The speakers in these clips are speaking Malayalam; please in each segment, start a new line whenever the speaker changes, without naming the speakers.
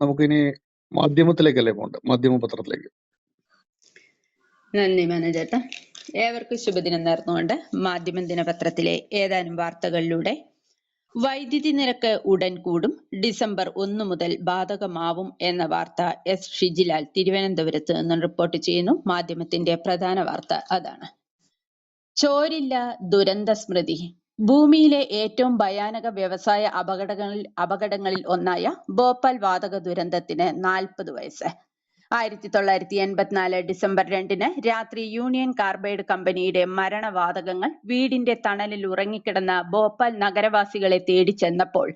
നമുക്കിനി മാധ്യമത്തിലേക്കല്ലേ പോകണ്ട മാധ്യമ പത്രത്തിലേക്ക്
നന്ദി മനോജേട്ടാ. ഏവർക്കും ശുഭദിനം നേർന്നുകൊണ്ട് മാധ്യമ ദിനപത്രത്തിലെ ഏതാനും വാർത്തകളിലൂടെ. വൈദ്യുതി നിരക്ക് ഉടൻ കൂടും. ഡിസംബർ ഒന്ന് മുതൽ ബാധകമാവും എന്ന വാർത്ത എസ് ഷിജിലാൽ തിരുവനന്തപുരത്ത് നിന്ന് റിപ്പോർട്ട് ചെയ്യുന്നു. മാധ്യമത്തിന്റെ പ്രധാന വാർത്ത അതാണ്. ചോരില്ല ദുരന്ത സ്മൃതി. ഭൂമിയിലെ ഏറ്റവും ഭയാനക വ്യവസായ അപകടങ്ങളിൽ അപകടങ്ങളിൽ ഒന്നായ ഭോപ്പാൽ വാതക ദുരന്തത്തിന് നാൽപ്പത് വയസ്സ്. ആയിരത്തി തൊള്ളായിരത്തി എൺപത്തിനാല് ഡിസംബർ രണ്ടിന് രാത്രി യൂണിയൻ കാർബൈഡ് കമ്പനിയുടെ മരണവാതകങ്ങൾ വീടിന്റെ തണലിൽ ഉറങ്ങിക്കിടന്ന ഭോപ്പാൽ നഗരവാസികളെ തേടി ചെന്നപ്പോൾ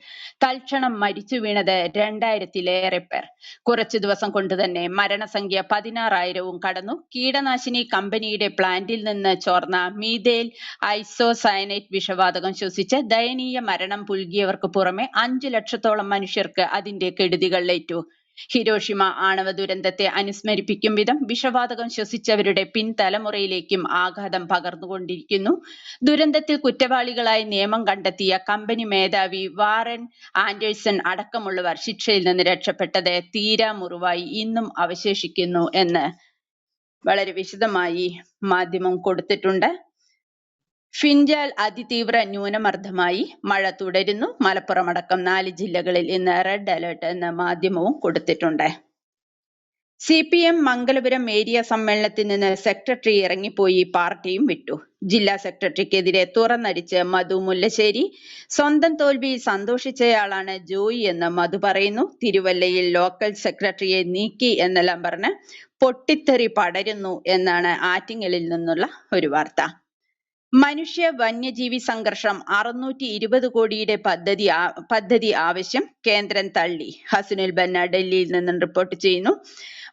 തൽക്ഷണം മരിച്ചു വീണത് രണ്ടായിരത്തിലേറെ പേർ. കുറച്ചു ദിവസം കൊണ്ട് തന്നെ മരണസംഖ്യ പതിനാറായിരവും കടന്നു. കീടനാശിനി കമ്പനിയുടെ പ്ലാന്റിൽ നിന്ന് ചോർന്ന മീതേൽ ഐസോസയനേറ്റ് വിഷവാതകം ശ്വസിച്ച് ദയനീയ മരണം പുൽകിയവർക്ക് പുറമെ അഞ്ചു ലക്ഷത്തോളം മനുഷ്യർക്ക് അതിന്റെ കെടുതികളേറ്റു ഹിരോഷിമ ആണവ ദുരന്തത്തെ അനുസ്മരിപ്പിക്കും വിധം വിഷവാതകം ശ്വസിച്ചവരുടെ പിൻതലമുറയിലേക്കും ആഘാതം പകർന്നുകൊണ്ടിരിക്കുന്നു. ദുരന്തത്തിൽ കുറ്റവാളികളായി നിയമം കണ്ടെത്തിയ കമ്പനി മേധാവി വാറൻ ആൻഡേഴ്സൺ അടക്കമുള്ളവർ ശിക്ഷയിൽ നിന്ന് രക്ഷപ്പെട്ടത് തീരാ മുറിവായി ഇന്നും അവശേഷിക്കുന്നു എന്ന് വളരെ വിശദമായി മാധ്യമം കൊടുത്തിട്ടുണ്ട്. ഫിൻജാൽ അതിതീവ്ര ന്യൂനമർദ്ദമായി മഴ തുടരുന്നു. മലപ്പുറം അടക്കം നാല് ജില്ലകളിൽ ഇന്ന് റെഡ് അലർട്ട് എന്ന മാധ്യമവും കൊടുത്തിട്ടുണ്ട്. C P M Mangalapuram area സമ്മേളനത്തിൽ നിന്ന് സെക്രട്ടറി ഇറങ്ങിപ്പോയി പാർട്ടിയും വിട്ടു. ജില്ലാ സെക്രട്ടറിക്കെതിരെ തുറന്നടിച്ച് മധു മുല്ലശ്ശേരി. സ്വന്തം തോൽവി സന്തോഷിച്ചയാളാണ് ജോയി എന്ന് മധു പറയുന്നു. തിരുവല്ലയിൽ ലോക്കൽ സെക്രട്ടറിയെ നീക്കി എന്നെല്ലാം പറഞ്ഞ് പൊട്ടിത്തെറി പടരുന്നു എന്നാണ് ആറ്റിങ്ങലിൽ നിന്നുള്ള ഒരു വാർത്ത. മനുഷ്യ വന്യജീവി സംഘർഷം അറുന്നൂറ്റി ഇരുപത് കോടിയുടെ പദ്ധതി പദ്ധതി ആവശ്യം കേന്ദ്രം തള്ളി. ഹസുനിൽ ബന്ന ഡൽഹിയിൽ നിന്നും റിപ്പോർട്ട് ചെയ്യുന്നു.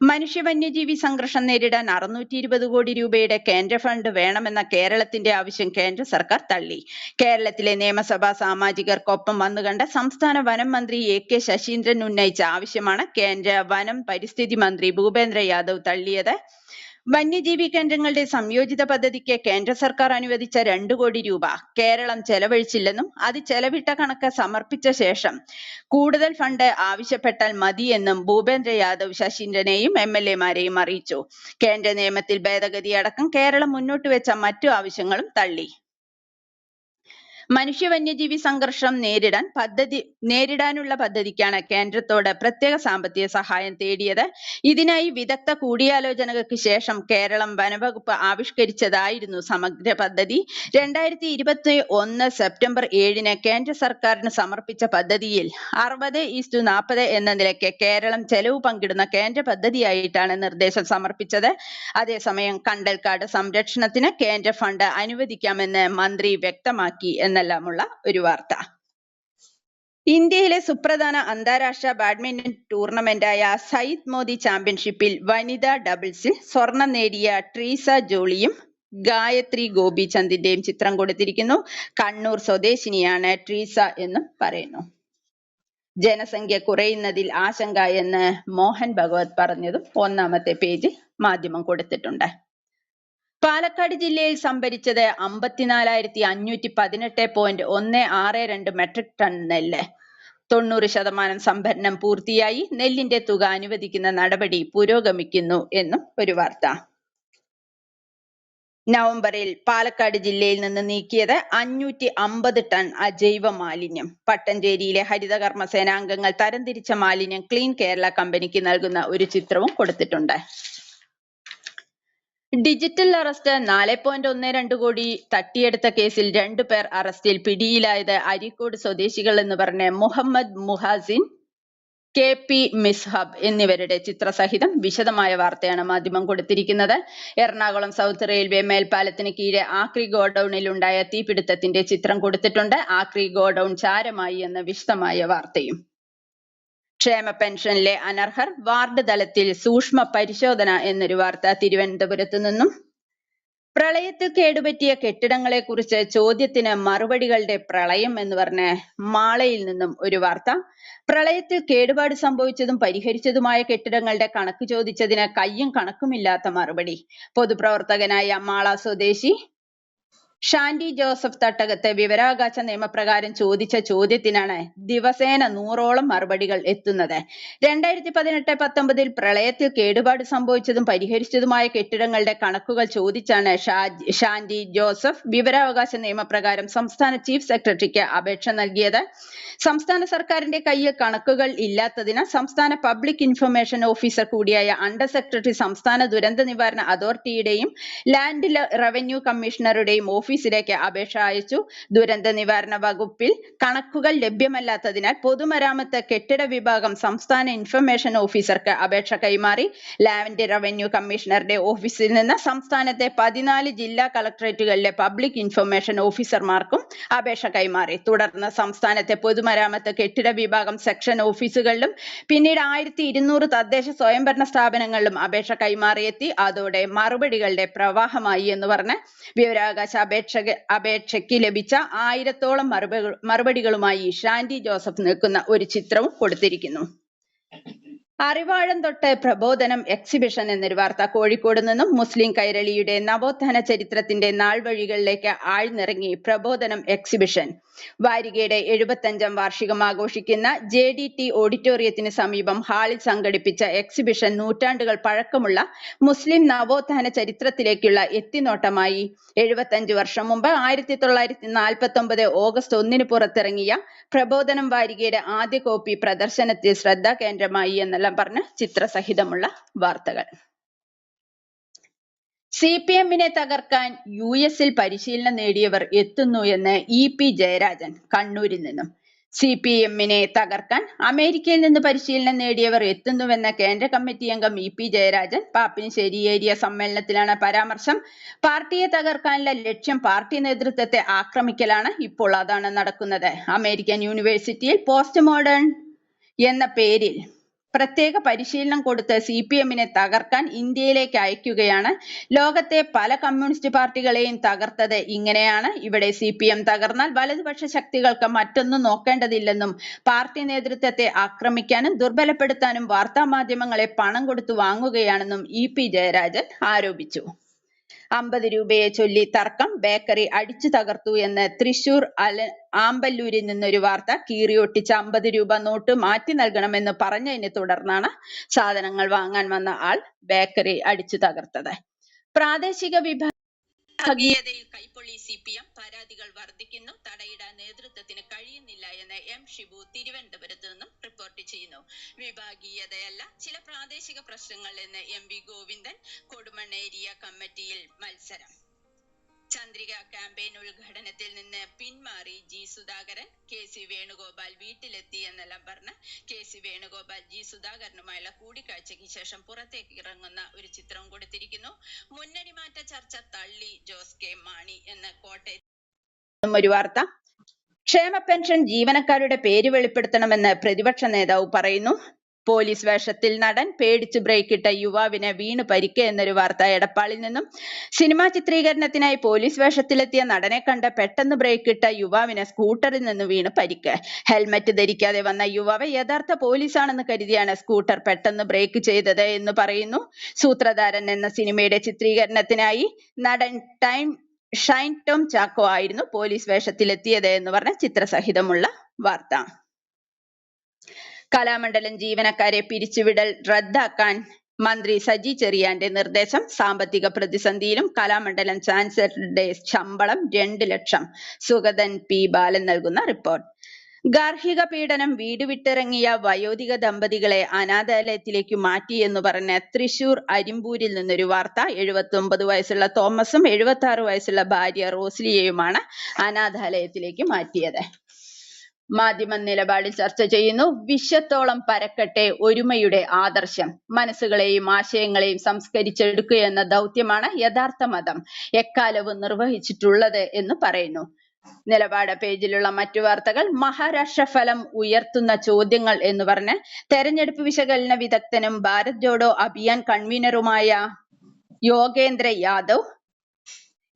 മനുഷ്യ വന്യജീവി സംഘർഷം നേരിടാൻ അറുന്നൂറ്റി ഇരുപത് കോടി രൂപയുടെ കേന്ദ്ര ഫണ്ട് വേണമെന്ന കേരളത്തിന്റെ ആവശ്യം കേന്ദ്ര സർക്കാർ തള്ളി. കേരളത്തിലെ നിയമസഭാ സാമാജികർക്കൊപ്പം വന്നുകണ്ട സംസ്ഥാന വനം മന്ത്രി എ കെ ശശീന്ദ്രൻ ഉന്നയിച്ച ആവശ്യമാണ് കേന്ദ്ര വനം പരിസ്ഥിതി മന്ത്രി ഭൂപേന്ദ്ര യാദവ് തള്ളിയത്. വന്യജീവി കേന്ദ്രങ്ങളുടെ സംയോജിത പദ്ധതിക്ക് കേന്ദ്ര സർക്കാർ അനുവദിച്ച രണ്ടു കോടി രൂപ. കേരളം ചെലവഴിച്ചില്ലെന്നും അത് ചെലവിട്ട കണക്ക് സമർപ്പിച്ച ശേഷം കൂടുതൽ ഫണ്ട് ആവശ്യപ്പെട്ടാൽ മതിയെന്നും ഭൂപേന്ദ്ര യാദവ് ശശീന്ദ്രനെയും എം എൽ എമാരെയും അറിയിച്ചു. കേന്ദ്ര നിയമത്തിൽ ഭേദഗതി അടക്കം കേരളം മുന്നോട്ട് വെച്ച മറ്റു ആവശ്യങ്ങളും തള്ളി. മനുഷ്യ വന്യജീവി സംഘർഷം നേരിടാൻ പദ്ധതി നേരിടാനുള്ള പദ്ധതിക്കാണ് കേന്ദ്രത്തോട് പ്രത്യേക സാമ്പത്തിക സഹായം തേടിയത്. ഇതിനായി വിദഗ്ധ കൂടിയാലോചനകൾക്ക് ശേഷം കേരളം വനവകുപ്പ് ആവിഷ്കരിച്ചതായിരുന്നു സമഗ്ര പദ്ധതി. രണ്ടായിരത്തി ഇരുപത്തി ഒന്ന് സെപ്റ്റംബർ ഏഴിന് കേന്ദ്ര സർക്കാരിന് സമർപ്പിച്ച പദ്ധതിയിൽ അറുപത് ഈസ്റ്റു നാൽപ്പത് എന്ന നിലയ്ക്ക് കേരളം ചെലവ് പങ്കിടുന്ന കേന്ദ്ര പദ്ധതിയായിട്ടാണ് നിർദ്ദേശം സമർപ്പിച്ചത്. അതേസമയം കണ്ടൽക്കാട് സംരക്ഷണത്തിന് കേന്ദ്ര ഫണ്ട് അനുവദിക്കാമെന്ന് മന്ത്രി വ്യക്തമാക്കി എന്നെല്ലാമുള്ള ഒരു വാർത്ത. ഇന്ത്യയിലെ സുപ്രധാന അന്താരാഷ്ട്ര ബാഡ്മിന്റൺ ടൂർണമെന്റായ സയ്യിദ് മോദി ചാമ്പ്യൻഷിപ്പിൽ വനിതാ ഡബിൾസിൽ സ്വർണം നേടിയ ട്രീസ ജോളിയും ഗായത്രി ഗോപിചന്ദിന്റെയും ചിത്രം കൊടുത്തിരിക്കുന്നു. കണ്ണൂർ സ്വദേശിനിയാണ് ട്രീസ എന്നും പറയുന്നു. ജനസംഖ്യ കുറയുന്നതിൽ ആശങ്ക എന്ന് മോഹൻ ഭഗവത് പറഞ്ഞതും ഒന്നാമത്തെ പേജിൽ മാധ്യമം കൊടുത്തിട്ടുണ്ട്. പാലക്കാട് ജില്ലയിൽ സംഭരിച്ചത് അമ്പത്തിനാലായിരത്തി അഞ്ഞൂറ്റി പതിനെട്ട് പോയിന്റ് ഒന്ന് ആറ് രണ്ട് മെട്രിക് ടൺ നെല്ല്. തൊണ്ണൂറ് ശതമാനം സംഭരണം പൂർത്തിയായി. നെല്ലിന്റെ തുക അനുവദിക്കുന്ന നടപടി പുരോഗമിക്കുന്നു എന്നും ഒരു വാർത്ത. നവംബറിൽ പാലക്കാട് ജില്ലയിൽ നിന്ന് നീക്കിയത് അഞ്ഞൂറ്റി അമ്പത് ടൺ അജൈവ മാലിന്യം. പട്ടഞ്ചേരിയിലെ ഹരിതകർമ്മ സേനാംഗങ്ങൾ തരംതിരിച്ച മാലിന്യം ക്ലീൻ കേരള കമ്പനിക്ക് നൽകുന്ന ഒരു ചിത്രവും കൊടുത്തിട്ടുണ്ട്. ഡിജിറ്റൽ അറസ്റ്റ് നാല് പോയിന്റ് ഒന്ന് രണ്ട് കോടി തട്ടിയെടുത്ത കേസിൽ രണ്ടു പേർ അറസ്റ്റിൽ പിടിയിലായത് അരീക്കോട് സ്വദേശികൾ എന്ന് പറഞ്ഞ മുഹമ്മദ് മുഹാസിൻ കെ പി മിസ്ഹബ് എന്നിവരുടെ ചിത്രസഹിതം വിശദമായ വാർത്തയാണ് മാധ്യമം കൊടുത്തിരിക്കുന്നത്. എറണാകുളം സൗത്ത് റെയിൽവേ മേൽപ്പാലത്തിന് കീഴെ ആക്രി ഗോഡൌണിൽ ഉണ്ടായ തീപിടുത്തത്തിന്റെ ചിത്രം കൊടുത്തിട്ടുണ്ട്. ആക്രി ഗോഡൌൺ ചാരമായി എന്ന വിശദമായ വാർത്തയും. ക്ഷേമ പെൻഷനിലെ അനർഹർ വാർഡ് തലത്തിൽ സൂക്ഷ്മ പരിശോധന എന്നൊരു വാർത്ത തിരുവനന്തപുരത്ത് നിന്നും. പ്രളയത്തിൽ കേടുപറ്റിയ കെട്ടിടങ്ങളെ കുറിച്ച് ചോദ്യത്തിന് മറുപടികളുടെ പ്രളയം എന്ന് പറഞ്ഞ് മാളയിൽ നിന്നും ഒരു വാർത്ത. പ്രളയത്തിൽ കേടുപാട് സംഭവിച്ചതും പരിഹരിച്ചതുമായ കെട്ടിടങ്ങളുടെ കണക്ക് ചോദിച്ചതിന് കയ്യും കണക്കുമില്ലാത്ത മറുപടി. പൊതുപ്രവർത്തകനായ മാള സ്വദേശി ഷാൻഡി ജോസഫ് തട്ടകത്തെ വിവരാവകാശ നിയമപ്രകാരം ചോദിച്ച ചോദ്യത്തിനാണ് ദിവസേന നൂറോളം മറുപടികൾ എത്തുന്നത്. രണ്ടായിരത്തി പതിനെട്ട് പത്തൊമ്പതിൽ പ്രളയത്തിൽ കേടുപാട് സംഭവിച്ചതും പരിഹരിച്ചതുമായ കെട്ടിടങ്ങളുടെ കണക്കുകൾ ചോദിച്ചാണ് ഷാൻഡി ജോസഫ് വിവരാവകാശ നിയമപ്രകാരം സംസ്ഥാന ചീഫ് സെക്രട്ടറിക്ക് അപേക്ഷ നൽകിയത്. സംസ്ഥാന സർക്കാരിന്റെ കയ്യിൽ കണക്കുകൾ ഇല്ലാത്തതിനാൽ സംസ്ഥാന പബ്ലിക് ഇൻഫർമേഷൻ ഓഫീസർ കൂടിയായ അണ്ടർ സെക്രട്ടറി സംസ്ഥാന ദുരന്ത നിവാരണ അതോറിറ്റിയുടെയും ലാൻഡ് റവന്യൂ കമ്മീഷണറുടെയും ഓഫീസിലേക്ക് അപേക്ഷ അയച്ചു. ദുരന്ത നിവാരണ വകുപ്പിൽ കണക്കുകൾ ലഭ്യമല്ലാത്തതിനാൽ പൊതുമരാമത്ത് കെട്ടിട വിഭാഗം സംസ്ഥാന ഇൻഫർമേഷൻ ഓഫീസർക്ക് അപേക്ഷ കൈമാറി. ലാൻഡ് റവന്യൂ കമ്മീഷണറുടെ ഓഫീസിൽ നിന്ന് സംസ്ഥാനത്തെ പതിനാല് ജില്ലാ കളക്ടറേറ്റുകളിലെ പബ്ലിക് ഇൻഫർമേഷൻ ഓഫീസർമാർക്കും അപേക്ഷ കൈമാറി. തുടർന്ന് സംസ്ഥാനത്തെ പൊതുമരാമത്ത് കെട്ടിട വിഭാഗം സെക്ഷൻ ഓഫീസുകളിലും പിന്നീട് ആയിരത്തി ഇരുന്നൂറ് തദ്ദേശ സ്വയംഭരണ സ്ഥാപനങ്ങളിലും അപേക്ഷ കൈമാറിയെത്തി. അതോടെ മറുപടികളുടെ പ്രവാഹമായി എന്ന് പറഞ്ഞ് വിവരാവകാശ അപേക്ഷ അപേക്ഷയ്ക്ക് ലഭിച്ച ആയിരത്തോളം മറുപടി മറുപടികളുമായി ഷാൻഡി ജോസഫ് നിൽക്കുന്ന ഒരു ചിത്രവും കൊടുത്തിരിക്കുന്നു. അറിവാഴം തൊട്ട് പ്രബോധനം എക്സിബിഷൻ എന്നൊരു വാർത്ത കോഴിക്കോട് നിന്നും മുസ്ലിം കൈരളിയുടെ നവോത്ഥാന ചരിത്രത്തിന്റെ നാൾവഴികളിലേക്ക് ആഴ്ന്നിറങ്ങി പ്രബോധനം എക്സിബിഷൻ വാരികയുടെ എഴുപത്തഞ്ചാം വാർഷികം ആഘോഷിക്കുന്ന ജെ ഡി ടി ഓഡിറ്റോറിയത്തിന് സമീപം ഹാളിൽ സംഘടിപ്പിച്ച എക്സിബിഷൻ നൂറ്റാണ്ടുകൾ പഴക്കമുള്ള മുസ്ലിം നവോത്ഥാന ചരിത്രത്തിലേക്കുള്ള എത്തിനോട്ടമായി. എഴുപത്തഞ്ച് വർഷം മുമ്പ് ആയിരത്തി തൊള്ളായിരത്തി നാൽപ്പത്തി ഒമ്പത് ഓഗസ്റ്റ് ഒന്നിന് പുറത്തിറങ്ങിയ പ്രബോധനം വാരികയുടെ ആദ്യ കോപ്പി പ്രദർശനത്തിൽ ശ്രദ്ധാകേന്ദ്രമായി എന്നെല്ലാം പറഞ്ഞ് ചിത്രസഹിതമുള്ള വാർത്തകൾ. സി പി എമ്മിനെ തകർക്കാൻ യു എസിൽ പരിശീലനം നേടിയവർ എത്തുന്നു എന്ന് ഇ പി ജയരാജൻ കണ്ണൂരിൽ നിന്നും. സി പി എമ്മിനെ തകർക്കാൻ അമേരിക്കയിൽ നിന്ന് പരിശീലനം നേടിയവർ എത്തുന്നുവെന്ന കേന്ദ്ര കമ്മിറ്റി അംഗം E P Jayarajan Pappinisseri area സമ്മേളനത്തിലാണ് പരാമർശം. പാർട്ടിയെ തകർക്കാനുള്ള ലക്ഷ്യം പാർട്ടി നേതൃത്വത്തെ ആക്രമിക്കലാണ് ഇപ്പോൾ അതാണ് നടക്കുന്നത്. അമേരിക്കൻ യൂണിവേഴ്സിറ്റിയിൽ പോസ്റ്റ് മോഡേൺ എന്ന പേരിൽ പ്രത്യേക പരിശീലനം കൊടുത്ത് സി പി എമ്മിനെ തകർക്കാൻ ഇന്ത്യയിലേക്ക് അയക്കുകയാണ്. ലോകത്തെ പല കമ്മ്യൂണിസ്റ്റ് പാർട്ടികളെയും തകർത്തത് ഇങ്ങനെയാണ്. ഇവിടെ സി പി എം തകർന്നാൽ വലതുപക്ഷ ശക്തികൾക്ക് മറ്റൊന്നും നോക്കേണ്ടതില്ലെന്നും പാർട്ടി നേതൃത്വത്തെ ആക്രമിക്കാനും ദുർബലപ്പെടുത്താനും വാർത്താമാധ്യമങ്ങളെ പണം കൊടുത്തു വാങ്ങുകയാണെന്നും ഇ പി ജയരാജൻ ആരോപിച്ചു. അമ്പത് രൂപയെ ചൊല്ലി തർക്കം. ബേക്കറി അടിച്ചു തകർത്തു എന്ന് തൃശൂർ അല ആമ്പല്ലൂരിൽ നിന്നൊരു വാർത്ത. കീറിയൊട്ടിച്ച് അമ്പത് രൂപ നോട്ട് മാറ്റി നൽകണമെന്ന് പറഞ്ഞതിനെ തുടർന്നാണ് സാധനങ്ങൾ വാങ്ങാൻ വന്ന ആൾ ബേക്കറി അടിച്ചു തകർത്തത്. പ്രാദേശിക വിഭാഗീയതയിൽ കൈപ്പൊള്ളി സി പി എം പരാതികൾ വർദ്ധിക്കുന്നു. തടയിടാൻ നേതൃത്വത്തിന് കഴിയുന്നില്ല എന്ന് എം ഷിബു തിരുവനന്തപുരത്ത് നിന്നും റിപ്പോർട്ട് ചെയ്യുന്നു. വിഭാഗീയതയല്ല ചില പ്രാദേശിക പ്രശ്നങ്ങൾ എന്ന് M V Govindan Kodumon area കമ്മിറ്റിയിൽ മത്സരം. ചന്ദ്രിക ക്യാമ്പയിൻ ഉദ്ഘാടനത്തിൽ നിന്ന് പിന്മാറി G Sudhakaran K C Venugopal വീട്ടിലെത്തി എന്നെല്ലാം പറഞ്ഞ് കെ സി വേണുഗോപാൽ ജി സുധാകരനുമായുള്ള കൂടിക്കാഴ്ചയ്ക്ക് ശേഷം പുറത്തേക്ക് ഇറങ്ങുന്ന ഒരു ചിത്രം കൊടുത്തിരിക്കുന്നു. മുന്നണി മാറ്റ ചർച്ച തള്ളി ജോസ് കെ മാണി എന്ന കോട്ടയം ഒരു വാർത്ത. ക്ഷേമ പെൻഷൻ ജീവനക്കാരുടെ പേര് വെളിപ്പെടുത്തണമെന്ന് പ്രതിപക്ഷ നേതാവ് പറയുന്നു. പോലീസ് വേഷത്തിൽ നടൻ പേടിച്ച് ബ്രേക്കിട്ട യുവാവിന് വീണ് പരിക്ക് എന്നൊരു വാർത്ത എടപ്പാളിൽ നിന്നും. സിനിമാ ചിത്രീകരണത്തിനായി പോലീസ് വേഷത്തിലെത്തിയ നടനെ കണ്ട് പെട്ടെന്ന് ബ്രേക്കിട്ട യുവാവിന് സ്കൂട്ടറിൽ നിന്ന് വീണ് പരിക്ക്. ഹെൽമറ്റ് ധരിക്കാതെ വന്ന യുവാവ് യഥാർത്ഥ പോലീസാണെന്ന് കരുതിയാണ് സ്കൂട്ടർ പെട്ടെന്ന് ബ്രേക്ക് ചെയ്തത് എന്ന് പറയുന്നു. സൂത്രധാരൻ എന്ന സിനിമയുടെ ചിത്രീകരണത്തിനായി നടൻ ടൈം ഷൈൻ ടോം ചാക്കോ ആയിരുന്നു പോലീസ് വേഷത്തിലെത്തിയത് എന്ന് പറഞ്ഞ ചിത്രസഹിതമുള്ള വാർത്ത. കലാമണ്ഡലം ജീവനക്കാരെ പിരിച്ചുവിടൽ റദ്ദാക്കാൻ മന്ത്രി സജി ചെറിയാന്റെ നിർദ്ദേശം. സാമ്പത്തിക പ്രതിസന്ധിയിലും കലാമണ്ഡലം ചാൻസലറുടെ ശമ്പളം രണ്ട് ലക്ഷം. സുഗതൻ പി. ബാലൻ നൽകുന്ന റിപ്പോർട്ട്. ഗാർഹിക പീഡനം വീട് വിട്ടിറങ്ങിയ വയോധിക ദമ്പതികളെ അനാഥാലയത്തിലേക്ക് മാറ്റി എന്ന് പറഞ്ഞ് തൃശൂർ അരിമ്പൂരിൽ നിന്നൊരു വാർത്ത. എഴുപത്തി വയസ്സുള്ള തോമസും എഴുപത്തി വയസ്സുള്ള ഭാര്യ റോസ്ലിയയുമാണ് അനാഥാലയത്തിലേക്ക് മാറ്റിയത്. മാധ്യമ നിലപാടിൽ ചർച്ച ചെയ്യുന്നു. വിശ്വത്തോളം പരക്കട്ടെ ഒരുമയുടെ ആദർശം. മനസ്സുകളെയും ആശയങ്ങളെയും സംസ്കരിച്ചെടുക്കുക എന്ന ദൗത്യമാണ് യഥാർത്ഥ മതം. എക്കാലവും നിർവഹിച്ചിട്ടുള്ളത് എന്ന് പറയുന്നു. നിലപാട് പേജിലുള്ള മറ്റു വാർത്തകൾ. മഹാരാഷ്ട്ര ഫലം ഉയർത്തുന്ന ചോദ്യങ്ങൾ എന്ന് പറഞ്ഞ് തെരഞ്ഞെടുപ്പ് വിശകലന വിദഗ്ധനും ഭാരത് ജോഡോ അഭിയാൻ കൺവീനറുമായ യോഗേന്ദ്ര യാദവ്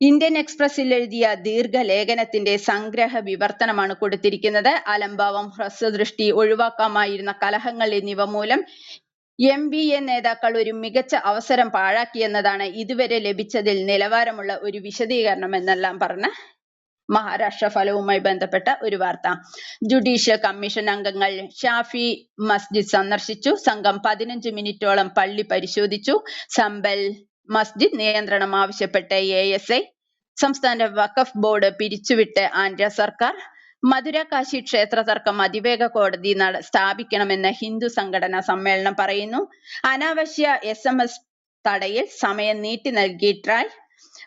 ഇന്ത്യൻ എക്സ്പ്രസിൽ എഴുതിയ ദീർഘലേഖനത്തിന്റെ സംഗ്രഹ വിവർത്തനമാണ് കൊടുത്തിരിക്കുന്നത്. അലംഭാവം ഹ്രസ്വദൃഷ്ടി ഒഴിവാക്കാമായിരുന്ന കലഹങ്ങൾ എന്നിവ മൂലം എം ബി എ നേതാക്കൾ ഒരു മികച്ച അവസരം പാഴാക്കിയെന്നതാണ് ഇതുവരെ ലഭിച്ചതിൽ നിലവാരമുള്ള ഒരു വിശദീകരണം എന്നെല്ലാം പറഞ്ഞ മഹാരാഷ്ട്ര ഫലവുമായി ബന്ധപ്പെട്ട ഒരു വാർത്ത. ജുഡീഷ്യൽ കമ്മീഷൻ അംഗങ്ങൾ ഷാഫി മസ്ജിദ് സന്ദർശിച്ചു. സംഘം പതിനഞ്ച് മിനിറ്റോളം പള്ളി പരിശോധിച്ചു. സമ്പൽ മസ്ജിദ് നിയന്ത്രണം ആവശ്യപ്പെട്ട് എ എസ് ഐ സംസ്ഥാന വഖഫ് ബോർഡ് പിരിച്ചുവിട്ട് ആന്ധ്ര സർക്കാർ മധുര കാശി ക്ഷേത്ര തർക്കം അതിവേഗ കോടതി സ്ഥാപിക്കണമെന്ന് ഹിന്ദു സംഘടനാ സമ്മേളനം പറയുന്നു. അനാവശ്യ എസ് എം എസ് തടയിൽ സമയം നീട്ടി നൽകി ട്രായ്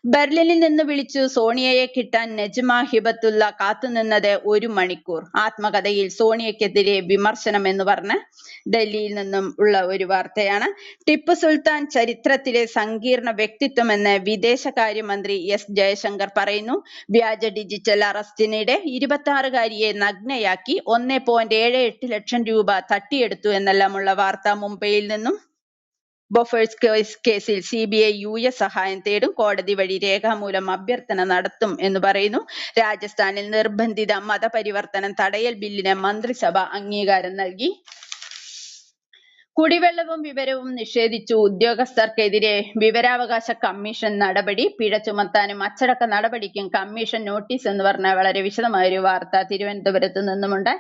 ബെർലിനിൽ നിന്ന് വിളിച്ചു സോണിയയെ കിട്ടാൻ നജ്മ ഹിബത്തുള്ള കാത്തുനിന്നത് ഒരു മണിക്കൂർ. ആത്മകഥയിൽ സോണിയക്കെതിരെ വിമർശനം എന്ന് പറഞ്ഞ് ഡൽഹിയിൽ നിന്നും ഉള്ള ഒരു വാർത്തയാണ്. ടിപ്പു സുൽത്താൻ ചരിത്രത്തിലെ സങ്കീർണ വ്യക്തിത്വം വ്യക്തിത്വമെന്ന് വിദേശകാര്യമന്ത്രി എസ് ജയശങ്കർ പറയുന്നു. വ്യാജ ഡിജിറ്റൽ അറസ്റ്റിനിടെ ഇരുപത്തി ആറുകാരിയെ നഗ്നയാക്കി ഒന്നേ ലക്ഷം രൂപ തട്ടിയെടുത്തു എന്നെല്ലാമുള്ള വാർത്ത മുംബൈയിൽ നിന്നും ബൊഫേഴ്സ് കേസ് കേസിൽ C B I U S സഹായം തേടും. കോടതി വഴി രേഖാമൂലം അഭ്യർത്ഥന നടത്തും എന്ന് പറയുന്നു. രാജസ്ഥാനിൽ നിർബന്ധിത മതപരിവർത്തനം തടയൽ ബില്ലിന് മന്ത്രിസഭ അംഗീകാരം നൽകി. കുടിവെള്ളവും വിവരവും നിഷേധിച്ചു. ഉദ്യോഗസ്ഥർക്കെതിരെ വിവരാവകാശ കമ്മീഷൻ നടപടി പിഴ ചുമത്താനും അച്ചടക്ക നടപടിക്കും കമ്മീഷൻ നോട്ടീസ് എന്ന് പറഞ്ഞ വളരെ വിശദമായ ഒരു വാർത്ത തിരുവനന്തപുരത്ത് നിന്നുമുണ്ട്.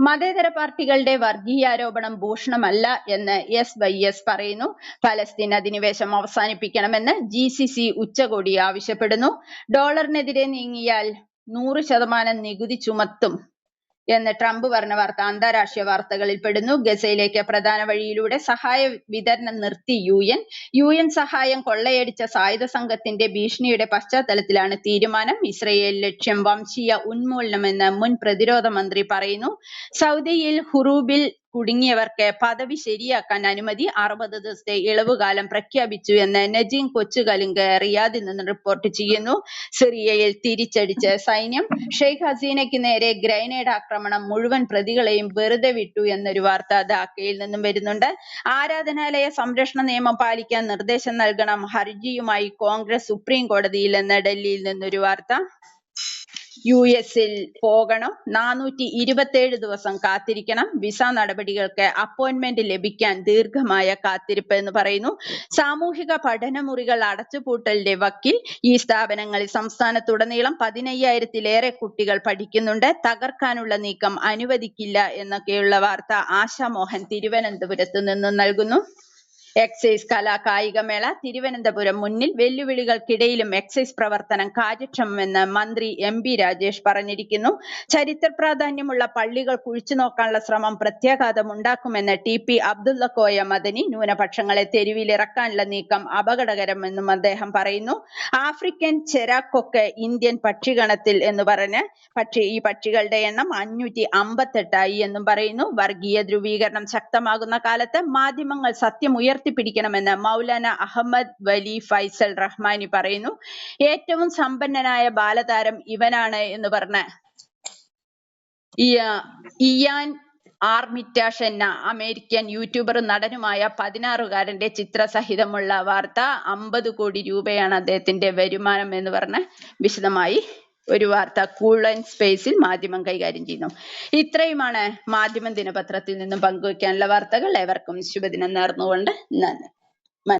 മതേതര പാർട്ടികളുടെ വർഗീയാരോപണം ഭൂഷണമല്ല എന്ന് എസ് വൈ എസ് പറയുന്നു. ഫലസ്തീൻ അധിനിവേശം അവസാനിപ്പിക്കണമെന്ന് ജി സി സി ഉച്ചകോടി ആവശ്യപ്പെടുന്നു. ഡോളറിനെതിരെ നീങ്ങിയാൽ നൂറ് ശതമാനം നികുതി ചുമത്തും. എന്ന് ട്രംപ് പറഞ്ഞ വാർത്ത അന്താരാഷ്ട്ര വാർത്തകളിൽ പെടുന്നു. ഗസയിലേക്ക് പ്രധാന വഴിയിലൂടെ സഹായ വിതരണം നിർത്തി യു എൻ. യു എൻ സഹായം കൊള്ളയടിച്ച സായുധ സംഘത്തിന്റെ ഭീഷണിയുടെ പശ്ചാത്തലത്തിലാണ് തീരുമാനം. ഇസ്രയേൽ ലക്ഷ്യം വംശീയ ഉന്മൂലനമെന്ന് മുൻ പ്രതിരോധ മന്ത്രി പറയുന്നു. സൗദിയിൽ ഹുറൂബിൽ കുടുങ്ങിയവർക്ക് പദവി ശരിയാക്കാൻ അനുമതി അറുപത് ദിവസത്തെ ഇളവുകാലം പ്രഖ്യാപിച്ചു എന്ന് നജീം കൊച്ചുകലിംഗ് റിയാദിൽ നിന്ന് റിപ്പോർട്ട് ചെയ്യുന്നു. സിറിയയിൽ തിരിച്ചടിച്ച് സൈന്യം ഷെയ്ഖ് ഹസീനയ്ക്ക് നേരെ ഗ്രനേഡ് ആക്രമണം മുഴുവൻ പ്രതികളെയും വെറുതെ വിട്ടു എന്നൊരു വാർത്ത ധാക്കയിൽ നിന്നും വരുന്നുണ്ട്. ആരാധനാലയ സംരക്ഷണ നിയമം പാലിക്കാൻ നിർദ്ദേശം നൽകണം ഹർജിയുമായി കോൺഗ്രസ് സുപ്രീം കോടതിയിൽ എന്ന് ഡൽഹിയിൽ നിന്നൊരു വാർത്ത. യു എസിൽ പോകണം. നാനൂറ്റി ഇരുപത്തേഴ് ദിവസം കാത്തിരിക്കണം. വിസ നടപടികൾക്ക് അപ്പോയിന്റ്മെന്റ് ലഭിക്കാൻ ദീർഘമായ കാത്തിരിപ്പ് എന്ന് പറയുന്നു. സാമൂഹിക പഠനമുറികൾ അടച്ചുപൂട്ടലിന്റെ വക്കിൽ ഈ സ്ഥാപനങ്ങളിൽ സംസ്ഥാനത്തുടനീളം പതിനയ്യായിരത്തിലേറെ കുട്ടികൾ പഠിക്കുന്നുണ്ട്. തകർക്കാനുള്ള നീക്കം അനുവദിക്കില്ല എന്നൊക്കെയുള്ള വാർത്ത ആശാമോഹൻ തിരുവനന്തപുരത്ത് നിന്നും നൽകുന്നു. എക്സൈസ് കലാ കായികമേള തിരുവനന്തപുരം മുന്നിൽ വെല്ലുവിളികൾക്കിടയിലും എക്സൈസ് പ്രവർത്തനം കാര്യക്ഷമമെന്ന് മന്ത്രി എം ബി രാജേഷ് പറഞ്ഞിരിക്കുന്നു. ചരിത്ര പ്രാധാന്യമുള്ള പള്ളികൾ കുഴിച്ചു നോക്കാനുള്ള ശ്രമം പ്രത്യാഘാതം ഉണ്ടാക്കുമെന്ന് ടി പി അബ്ദുള്ള കോയ മദനി ന്യൂനപക്ഷങ്ങളെ തെരുവിലിറക്കാനുള്ള നീക്കം അപകടകരമെന്നും അദ്ദേഹം പറയുന്നു. ആഫ്രിക്കൻ ചെരാക്കൊക്കെ ഇന്ത്യൻ പക്ഷിഗണത്തിൽ എന്ന് പറഞ്ഞ് പക്ഷി ഈ പക്ഷികളുടെ എണ്ണം അഞ്ഞൂറ്റി അമ്പത്തെട്ടായി എന്നും പറയുന്നു. വർഗീയ ധ്രുവീകരണം ശക്തമാകുന്ന കാലത്ത് മാധ്യമങ്ങൾ സത്യം ഉയർത്തിപ്പിടിക്കണമെന്ന് മൗലാന അഹമ്മദ് വലി ഫൈസൽ റഹ്മാനി പറയുന്നു. ഏറ്റവും സമ്പന്നനായ ബാലതാരം ഇവനാണ് എന്ന് പറഞ്ഞ് ഇയാൻ ആർമിറ്റാഷ് എന്ന അമേരിക്കൻ യൂട്യൂബറും നടനുമായ പതിനാറുകാരന്റെ ചിത്രസഹിതമുള്ള വാർത്ത അമ്പത് കോടി രൂപയാണ് അദ്ദേഹത്തിന്റെ വരുമാനം എന്ന് പറഞ്ഞ് വിശദമായി ഒരു വാർത്ത കൂൾ ആൻഡ് സ്പേസിൽ മാധ്യമം കൈകാര്യം ചെയ്യുന്നു. ഇത്രയുമാണ് മാധ്യമ ദിനപത്രത്തിൽ നിന്നും പങ്കുവയ്ക്കാനുള്ള വാർത്തകൾ. ഏവർക്കും ശുഭദിനം നേർന്നുകൊണ്ട് നന്ദി.